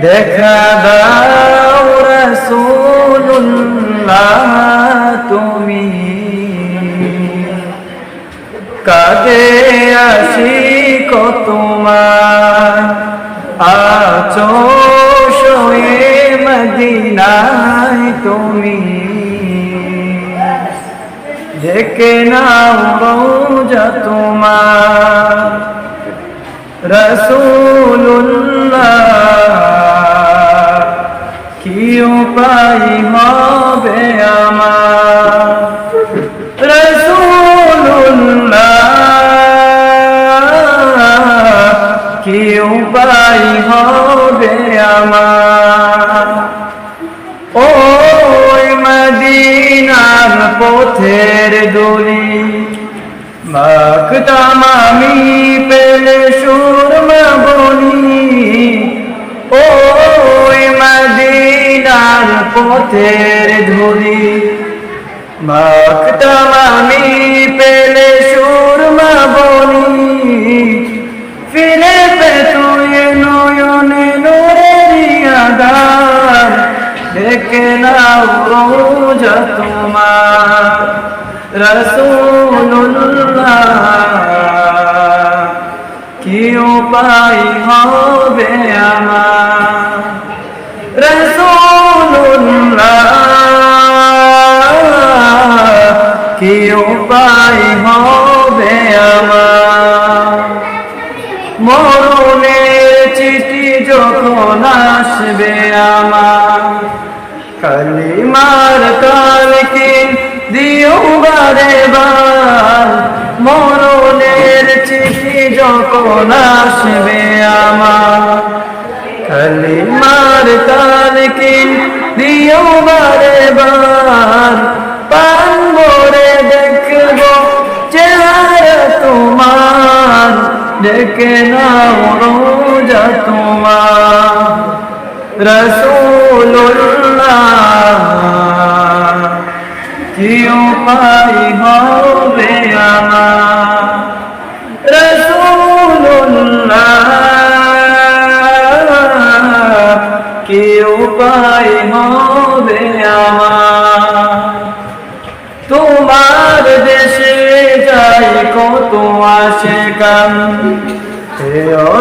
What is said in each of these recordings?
দেখা দাও রসুল্লাহ তুমি। কাজে আসি তোমার। আছো শোয়ে মদিনায় তুমি। ডেকে নাও রোজা তোমার। রসুল্লাহ কি উপায় হবে আমার? রসুল্লাহ কি উপায় হবে আমার? ওই মদিনার পথের দলি মাকতাম আমি পেলে সুরমা বলি, ওই মদিনার পথের ধুলি। মাকতাম আমি পেলে সুরমা বলি, ফিরে পে তুই নয়নে নোরের দেখে নাও রোজা তোমার। রসুল্লাহ কি উপায় হবে আমার। রসুল্লাহ কি উপায় হবে আমার। চিঠি যখন আসবে আমার, কালিমার কালকে দিও বারে বার মরণের চিঠি যখন আসবে আমার। কালিমার কালকে দিও বারে বার পাঙ্গরে দেখব চেহারা তোমার। ডেকে নাও রোজা তোমার। রসুল্লাহ উপায় হবে আমার। রসুল্লাহ কি উপায় হবে আমার। তোমার দেশে যাই কত আসে গান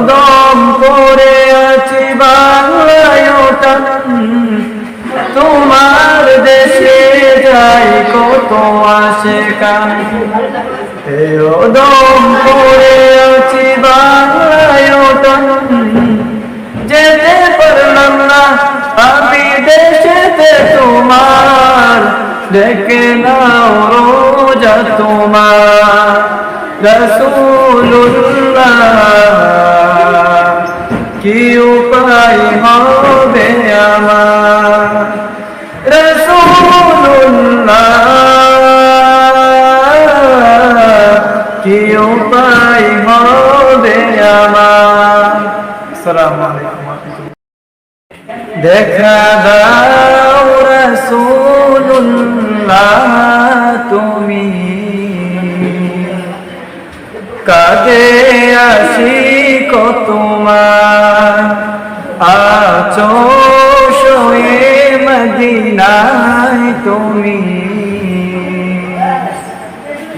দম করে আছি বাংলায় কত আসে কান দম করে আছি বাংলায় যেতে তোমার। দেখে নাও রোজা তোমার। রসুল্লাহ কি উপায় হবে দেখা দাও রসুল্লাহ তুমি। কাজে আসি তোমার। আছো মদিনায় তুমি।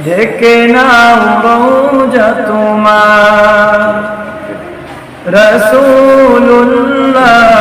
ডেকে নাও রোজা তোমার। রসুল্লাহ